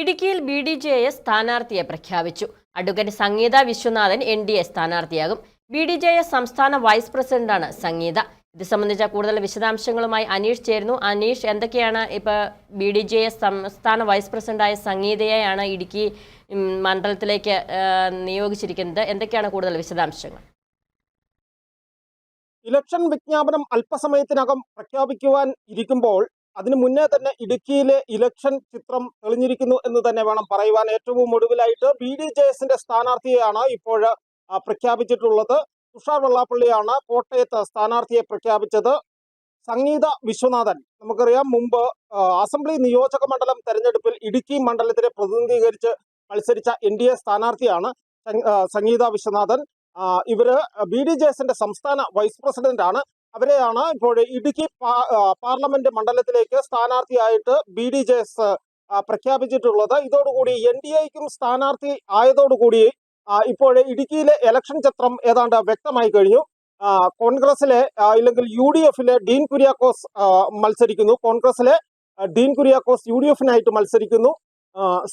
ഇടുക്കിയിൽ B D J S സ്ഥാനാർത്ഥിയെ പ്രഖ്യാപിച്ചു. Advocate Sangeetha Viswanathan N D A സ്ഥാനാർത്ഥിയാകും. B D J S സംസ്ഥാന vice പ്രസിഡന്റാണ് സംഗീത. ഇത് സംബന്ധിച്ച കൂടുതൽ വിശദാംശങ്ങളുമായി അനീഷ് ചേരുന്നു. അനീഷ് എന്തൊക്കെയാണ് ഇപ്പൊ ബി ഡി ജെ എസ് സംസ്ഥാന വൈസ് പ്രസിഡന്റായ സംഗീതയെയാണ് ഇടുക്കി മണ്ഡലത്തിലേക്ക് നിയോഗിച്ചിരിക്കുന്നത്? എന്തൊക്കെയാണ് കൂടുതൽ വിശദാംശങ്ങൾ? ഇലക്ഷൻ വിജ്ഞാപനം അല്പസമയത്തിനകം പ്രഖ്യാപിക്കുവാൻ ഇരിക്കുമ്പോൾ അതിനു മുന്നേ തന്നെ ഇടുക്കിയിലെ ഇലക്ഷൻ ചിത്രം തെളിഞ്ഞിരിക്കുന്നു എന്ന് തന്നെ വേണം പറയുവാൻ. ഏറ്റവും ഒടുവിലായിട്ട് ബി ഡി ജെ എസിന്റെ സ്ഥാനാർത്ഥിയെയാണ് ഇപ്പോൾ പ്രഖ്യാപിച്ചിട്ടുള്ളത്. തുഷാർ വെള്ളാപ്പള്ളിയാണ് കോട്ടയത്ത് സ്ഥാനാർത്ഥിയെ പ്രഖ്യാപിച്ചത്. സംഗീത വിശ്വനാഥൻ നമുക്കറിയാം മുമ്പ് അസംബ്ലി നിയോജക മണ്ഡലം തെരഞ്ഞെടുപ്പിൽ ഇടുക്കി മണ്ഡലത്തിനെ പ്രതിനിധീകരിച്ച് മത്സരിച്ച എൻ ഡി എ സ്ഥാനാർത്ഥിയാണ് സംഗീത വിശ്വനാഥൻ. ഇവർ ബി ഡി ജെ എസിന്റെ സംസ്ഥാന വൈസ് പ്രസിഡന്റ് ആണ് അവരെയാണ് ഇപ്പോൾ ഇടുക്കി പാർലമെന്റ് മണ്ഡലത്തിലേക്ക് സ്ഥാനാർത്ഥിയായിട്ട് ബി ഡി ജെ എസ് പ്രഖ്യാപിച്ചിട്ടുള്ളത്. ഇതോടുകൂടി എൻ ഡി എക്കും സ്ഥാനാർത്ഥി ആയതോടുകൂടി ഇപ്പോൾ ഇടുക്കിയിലെ ഇലക്ഷൻ ചിത്രം ഏതാണ്ട് വ്യക്തമായി കഴിഞ്ഞു. കോൺഗ്രസിലെ ഇല്ലെങ്കിൽ യു ഡി എഫിലെ ഡീൻ കുര്യാക്കോസ് മത്സരിക്കുന്നു. കോൺഗ്രസിലെ ഡീൻ കുര്യാക്കോസ് യു ഡി എഫിനായിട്ട് മത്സരിക്കുന്നു.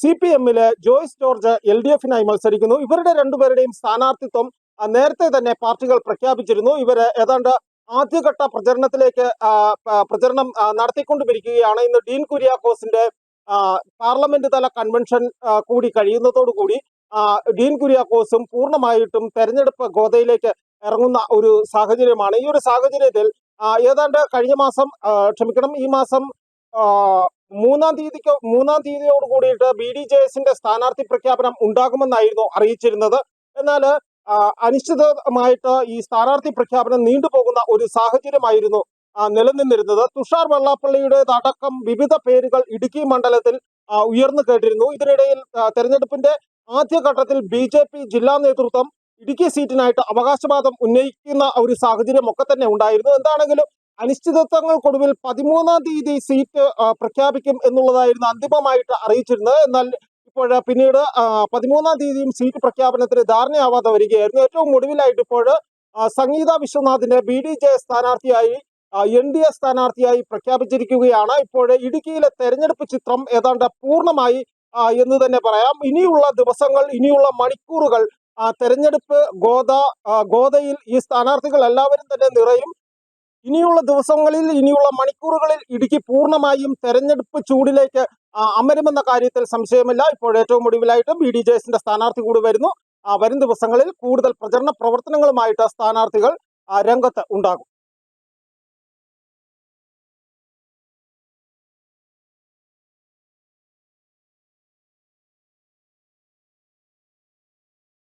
സി പി എമ്മിലെ ജോയ്സ് ജോർജ് എൽ ഡി എഫിനായി മത്സരിക്കുന്നു. ഇവരുടെ രണ്ടുപേരുടെയും സ്ഥാനാർത്ഥിത്വം നേരത്തെ തന്നെ പാർട്ടികൾ പ്രഖ്യാപിച്ചിരുന്നു. ഇവരെ ഏതാണ്ട് ആദ്യഘട്ട പ്രചരണത്തിലേക്ക് പ്രചരണം ആ, നടത്തിക്കൊണ്ടുവരികയാണ്. ഇന്ന് ഡീൻ കുര്യാക്കോസിന്റെ പാർലമെന്റ് തല കൺവെൻഷൻ കൂടി കഴിയുന്നതോടുകൂടി കൂടി ഡീൻ കുര്യാക്കോസും പൂർണമായിട്ടും തെരഞ്ഞെടുപ്പ് ഗോതയിലേക്ക് ഇറങ്ങുന്ന ഒരു സാഹചര്യമാണ്. ഈ ഒരു സാഹചര്യത്തിൽ ഏതാണ്ട് കഴിഞ്ഞ മാസം ക്ഷമിക്കണം ഈ മാസം മൂന്നാം തീയതിക്ക് മൂന്നാം തീയതിയോട് കൂടിയിട്ട് ബി ഡി ജെ എസിന്റെ സ്ഥാനാർത്ഥി പ്രഖ്യാപനം ഉണ്ടാകുമെന്നായിരുന്നു അറിയിച്ചിരുന്നത്. എന്നാൽ അനിശ്ചിതമായിട്ട് ഈ സ്ഥാനാർത്ഥി പ്രഖ്യാപനം നീണ്ടുപോകുന്ന ഒരു സാഹചര്യമായിരുന്നു നിലനിന്നിരുന്നത്. തുഷാർ വെള്ളാപ്പള്ളിയുടേതടക്കം വിവിധ പേരുകൾ ഇടുക്കി മണ്ഡലത്തിൽ ഉയർന്നു കേട്ടിരുന്നു. ഇതിനിടയിൽ തെരഞ്ഞെടുപ്പിന്റെ ആദ്യഘട്ടത്തിൽ ബി ജെ പി ജില്ലാ നേതൃത്വം ഇടുക്കി സീറ്റിനായിട്ട് അവകാശവാദം ഉന്നയിക്കുന്ന ഒരു സാഹചര്യം ഒക്കെ തന്നെ ഉണ്ടായിരുന്നു. എന്താണെങ്കിലും അനിശ്ചിതത്വങ്ങൾക്കൊടുവിൽ പതിമൂന്നാം തീയതി സീറ്റ് പ്രഖ്യാപിക്കും എന്നുള്ളതായിരുന്നു അന്തിമമായിട്ട് അറിയിച്ചിരുന്നത്. എന്നാൽ ഇപ്പോൾ പിന്നീട് പതിമൂന്നാം തീയതിയും സീറ്റ് പ്രഖ്യാപനത്തിന് ധാരണയാവാതെ വരികയായിരുന്നു. ഏറ്റവും ഒടുവിലായിട്ട് ഇപ്പോൾ സംഗീത വിശ്വനാഥിനെ ബി ഡി ജെ സ്ഥാനാർത്ഥിയായി എൻ ഡി എ സ്ഥാനാർത്ഥിയായി പ്രഖ്യാപിച്ചിരിക്കുകയാണ്. ഇപ്പോൾ ഇടുക്കിയിലെ തെരഞ്ഞെടുപ്പ് ചിത്രം ഏതാണ്ട് പൂർണമായി എന്ന് തന്നെ പറയാം. ഇനിയുള്ള ദിവസങ്ങൾ ഇനിയുള്ള മണിക്കൂറുകൾ തെരഞ്ഞെടുപ്പ് ഗോദ ഗോദയിൽ ഈ സ്ഥാനാർത്ഥികൾ എല്ലാവരും തന്നെ നിറയും. ഇനിയുള്ള ദിവസങ്ങളിൽ ഇനിയുള്ള മണിക്കൂറുകളിൽ ഇടുക്കി പൂർണമായും തെരഞ്ഞെടുപ്പ് ചൂടിലേക്ക് അമരുമെന്ന കാര്യത്തിൽ സംശയമില്ല. ഇപ്പോൾ ഏറ്റവും ഒടുവിലായിട്ട് ബി ഡി. ജെ എസിന്റെ സ്ഥാനാർത്ഥി കൂടി വരുന്നു. വരും ദിവസങ്ങളിൽ കൂടുതൽ പ്രചരണ പ്രവർത്തനങ്ങളുമായിട്ട് സ്ഥാനാർത്ഥികൾ രംഗത്ത് ഉണ്ടാകും.